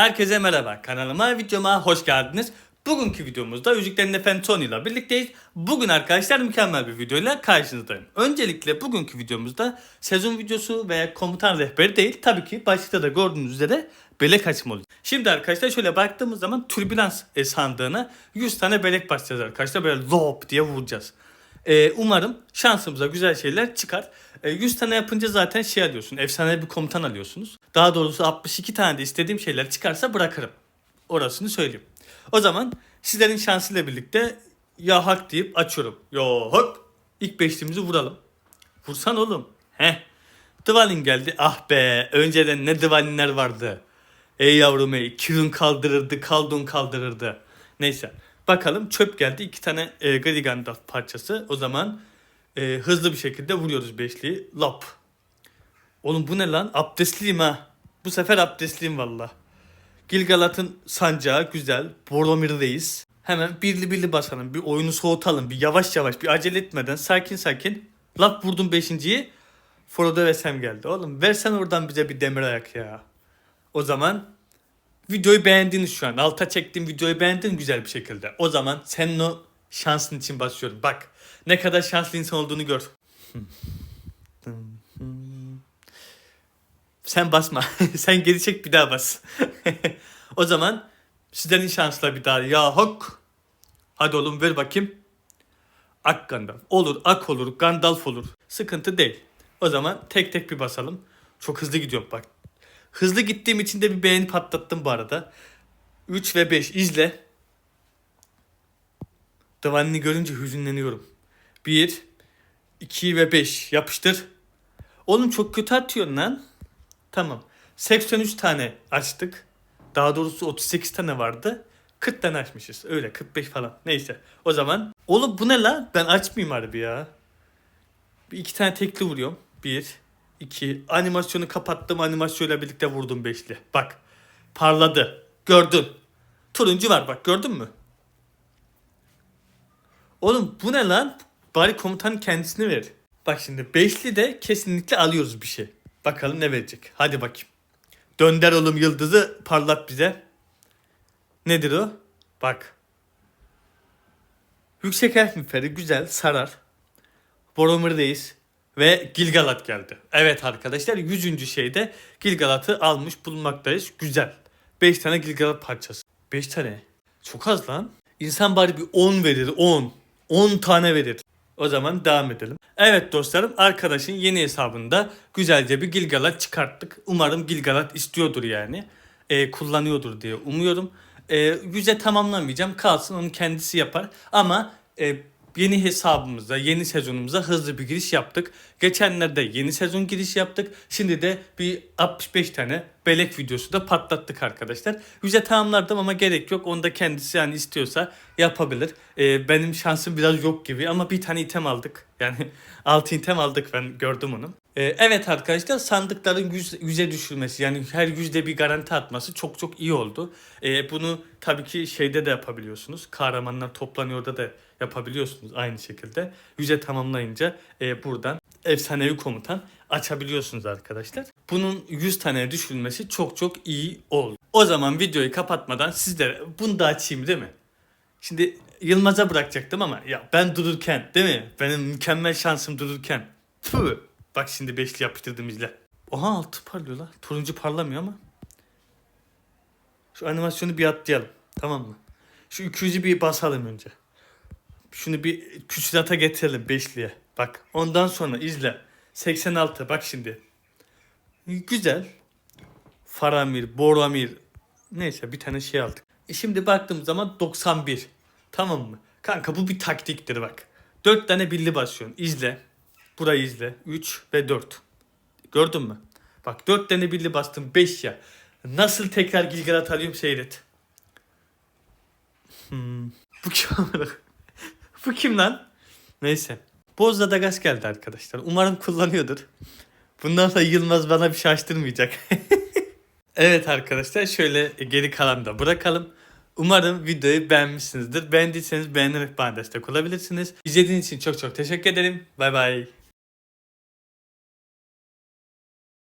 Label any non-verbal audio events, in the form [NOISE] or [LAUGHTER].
Herkese merhaba. Kanalıma, videoma hoş geldiniz. Bugünkü videomuzda Yüzüklerin Efendisi Tony ile birlikteyiz. Bugün arkadaşlar mükemmel bir videoyla karşınızdayım. Öncelikle bugünkü videomuzda sezon videosu veya komutan rehberi değil. Tabii ki başlıkta da gördüğünüz üzere belek açımı olacak. Şimdi arkadaşlar şöyle baktığımız zaman türbülans sandığına 100 tane belek basacağız arkadaşlar. Böyle lop diye vuracağız. Ee, umarım şansımıza güzel şeyler çıkar. Ee, 100 tane yapınca zaten şey alıyorsun. Efsane bir komutan alıyorsunuz. Daha doğrusu 62 tane de istediğim şeyler çıkarsa bırakırım. Orasını söyleyeyim. O zaman sizlerin şansıyla birlikte ya hak deyip açıyorum. Ya hak. İlk beşliğimizi vuralım. Vursan oğlum. Heh. Dvalin geldi. Ah be. Önceden ne Dvalinler vardı. Ey yavrum ey. Kirun kaldırırdı. Kaldun kaldırırdı. Neyse. Bakalım çöp geldi. iki tane e, Gri Gandalf parçası. O zaman e, hızlı bir şekilde vuruyoruz beşliği. Lap. Oğlum bu ne lan? Abdestliyim ha. Bu sefer abdestliyim valla. Gilgalat'ın sancağı güzel. Boromir'deyiz. Hemen birli birli basalım. Bir oyunu soğutalım. Bir yavaş yavaş. Bir acele etmeden sakin sakin. Lap vurdum beşinciyi. Frodo ve Sam geldi. Oğlum versen oradan bize bir demir ayak ya. O zaman videoyu beğendiniz şu an. Alta çektiğim videoyu beğendin güzel bir şekilde. O zaman senin o şansın için basıyorum. Bak ne kadar şanslı insan olduğunu gör. Sen basma. [LAUGHS] Sen geri çek bir daha bas. [LAUGHS] o zaman sizlerin şansla bir daha. Ya hok. Hadi oğlum ver bakayım. Ak Gandalf. Olur ak olur Gandalf olur. Sıkıntı değil. O zaman tek tek bir basalım. Çok hızlı gidiyorum bak. Hızlı gittiğim için de bir beğeni patlattım bu arada. 3 ve 5 izle. Davanini görünce hüzünleniyorum. 1, 2 ve 5 yapıştır. Oğlum çok kötü atıyorsun lan. Tamam. 83 tane açtık. Daha doğrusu 38 tane vardı. 40 tane açmışız. Öyle 45 falan. Neyse. O zaman. Oğlum bu ne lan? Ben açmayayım harbi ya. Bir iki tane tekli vuruyorum. Bir, iki. Animasyonu kapattım. Animasyonla birlikte vurdum beşli. Bak. Parladı. Gördün. Turuncu var bak gördün mü? Oğlum bu ne lan? Bari komutanın kendisini ver. Bak şimdi beşli de kesinlikle alıyoruz bir şey. Bakalım ne verecek. Hadi bakayım. Dönder oğlum yıldızı parlat bize. Nedir o? Bak. Yüksek elf miferi güzel sarar. Boromir'deyiz. Ve Gilgalat geldi. Evet arkadaşlar 100. şeyde Gilgalat'ı almış bulunmaktayız. Güzel. 5 tane Gilgalat parçası. 5 tane. Çok az lan. İnsan bari bir 10 verir 10. 10 tane verir. O zaman devam edelim. Evet dostlarım arkadaşın yeni hesabında güzelce bir Gilgalat çıkarttık. Umarım Gilgalat istiyordur yani. Ee, kullanıyordur diye umuyorum. Ee, yüze tamamlamayacağım. Kalsın onu kendisi yapar. Ama e, yeni hesabımıza, yeni sezonumuza hızlı bir giriş yaptık. Geçenlerde yeni sezon giriş yaptık. Şimdi de bir 65 tane belek videosu da patlattık arkadaşlar. Yüze tamamlardım ama gerek yok. Onu da kendisi yani istiyorsa yapabilir. Ee, benim şansım biraz yok gibi ama bir tane item aldık. Yani [LAUGHS] 6 item aldık ben gördüm onu. Ee, evet arkadaşlar sandıkların yüz, yüze düşürmesi yani her yüzde bir garanti atması çok çok iyi oldu. Ee, bunu tabii ki şeyde de yapabiliyorsunuz. Kahramanlar toplanıyor da da yapabiliyorsunuz aynı şekilde. Yüze tamamlayınca e, buradan efsanevi komutan açabiliyorsunuz arkadaşlar. Bunun 100 tane düşürülmesi çok çok iyi oldu. O zaman videoyu kapatmadan sizlere bunu da açayım değil mi? Şimdi Yılmaz'a bırakacaktım ama ya ben dururken değil mi? Benim mükemmel şansım dururken. Tüh. Bak şimdi beşli yapıştırdım izle. Oha altı parlıyor la. Turuncu parlamıyor ama. Şu animasyonu bir atlayalım. Tamam mı? Şu 200'ü bir basalım önce. Şunu bir küsürata getirelim beşliye. Bak ondan sonra izle. 86 bak şimdi. Güzel. Faramir, Boromir. Neyse bir tane şey aldık. E şimdi baktığım zaman 91. Tamam mı? Kanka bu bir taktiktir bak. 4 tane billi basıyorsun. İzle. Burayı izle. 3 ve 4. Gördün mü? Bak 4 tane billi bastım 5 ya. Nasıl tekrar Gilgalat alıyorum seyret. Hmm. Bu kim? [LAUGHS] Bu kim lan? Neyse. Bozda da gaz geldi arkadaşlar. Umarım kullanıyordur. Bundan sonra Yılmaz bana bir şaştırmayacak. [LAUGHS] evet arkadaşlar şöyle geri kalanı da bırakalım. Umarım videoyu beğenmişsinizdir. Beğendiyseniz beğenerek bana destek olabilirsiniz. İzlediğiniz için çok çok teşekkür ederim. Bay bay.